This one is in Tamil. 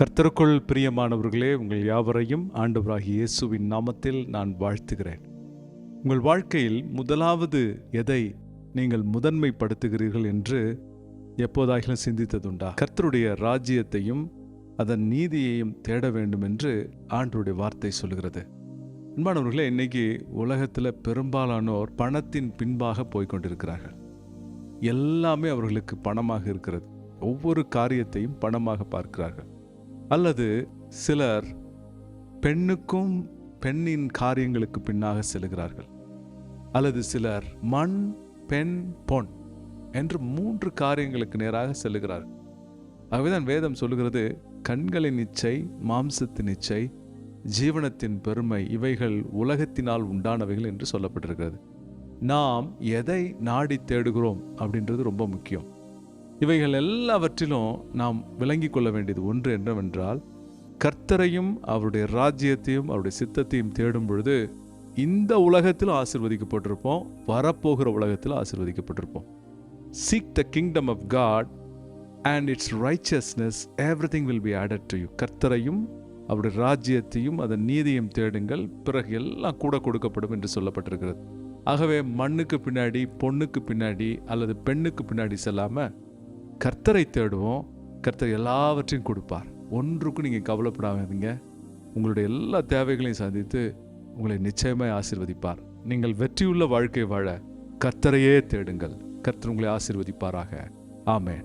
கர்த்தருக்குள் பிரியமானவர்களே உங்கள் யாவரையும் ஆண்டவராகி இயேசுவின் நாமத்தில் நான் வாழ்த்துகிறேன். உங்கள் வாழ்க்கையில் முதலாவது எதை நீங்கள் முதன்மைப்படுத்துகிறீர்கள் என்று எப்போதாகிலும் சிந்தித்ததுண்டா? கர்த்தருடைய ராஜ்யத்தையும் அதன் நீதியையும் தேட வேண்டும் என்று ஆண்டருடைய வார்த்தை சொல்கிறது அன்பானவர்களே இன்னைக்கு உலகத்தில் பெரும்பாலானோர் பணத்தின் பின்பாக போய்கொண்டிருக்கிறார்கள் எல்லாமே அவர்களுக்கு பணமாக இருக்கிறது. ஒவ்வொரு காரியத்தையும் பணமாக பார்க்கிறார்கள். அல்லது சிலர் பெண்ணுக்கும் பெண்ணின் காரியங்களுக்கு பின்னாக செல்கிறார்கள். அல்லது சிலர் மண் பெண் பொன் என்று மூன்று காரியங்களுக்கு நேராக செல்லுகிறார்கள் ஆகவேதான் வேதம் சொல்லுகிறது கண்களின் இச்சை மாம்சத்தின் இச்சை ஜீவனத்தின் பெருமை இவைகள் உலகத்தினால் உண்டானவைகள் என்று சொல்லப்பட்டிருக்கிறது. நாம் எதை நாடி தேடுகிறோம் அப்படின்றது ரொம்ப முக்கியம். இவைகள் எல்லாவற்றிலும் நாம் விளங்கி கொள்ள வேண்டியது ஒன்று என்னவென்றால் கர்த்தரையும் அவருடைய ராஜ்யத்தையும் அவருடைய சித்தத்தையும் தேடும் பொழுது இந்த உலகத்தில் ஆசிர்வதிக்கப்பட்டிருப்போம் வரப்போகிற உலகத்தில் ஆசிர்வதிக்கப்பட்டிருப்போம். Seek the kingdom of God and its richness everything will be added to you கர்த்தரையும் அவருடைய ராஜ்யத்தையும் அதன் நீதியும் தேடுங்கள். பிறகு எல்லாம் கூட கொடுக்கப்படும் என்று சொல்லப்பட்டிருக்கிறது. ஆகவே மண்ணுக்கு பின்னாடி பொண்ணுக்கு பின்னாடி அல்லது பெண்ணுக்கு பின்னாடி செல்லாமல் கர்த்தரை தேடுவோம் கர்த்தர் எல்லாவற்றையும் கொடுப்பார். ஒன்றுக்கும் நீங்கள் கவலைப்படாதீங்க. உங்களுடைய எல்லா தேவைகளையும் சந்தித்து உங்களை நிச்சயமாய் ஆசிர்வதிப்பார். நீங்கள் வெற்றியுள்ள வாழ்க்கை வாழ கர்த்தரையே தேடுங்கள். கர்த்தர் உங்களை ஆசிர்வதிப்பாராக. ஆமேன்.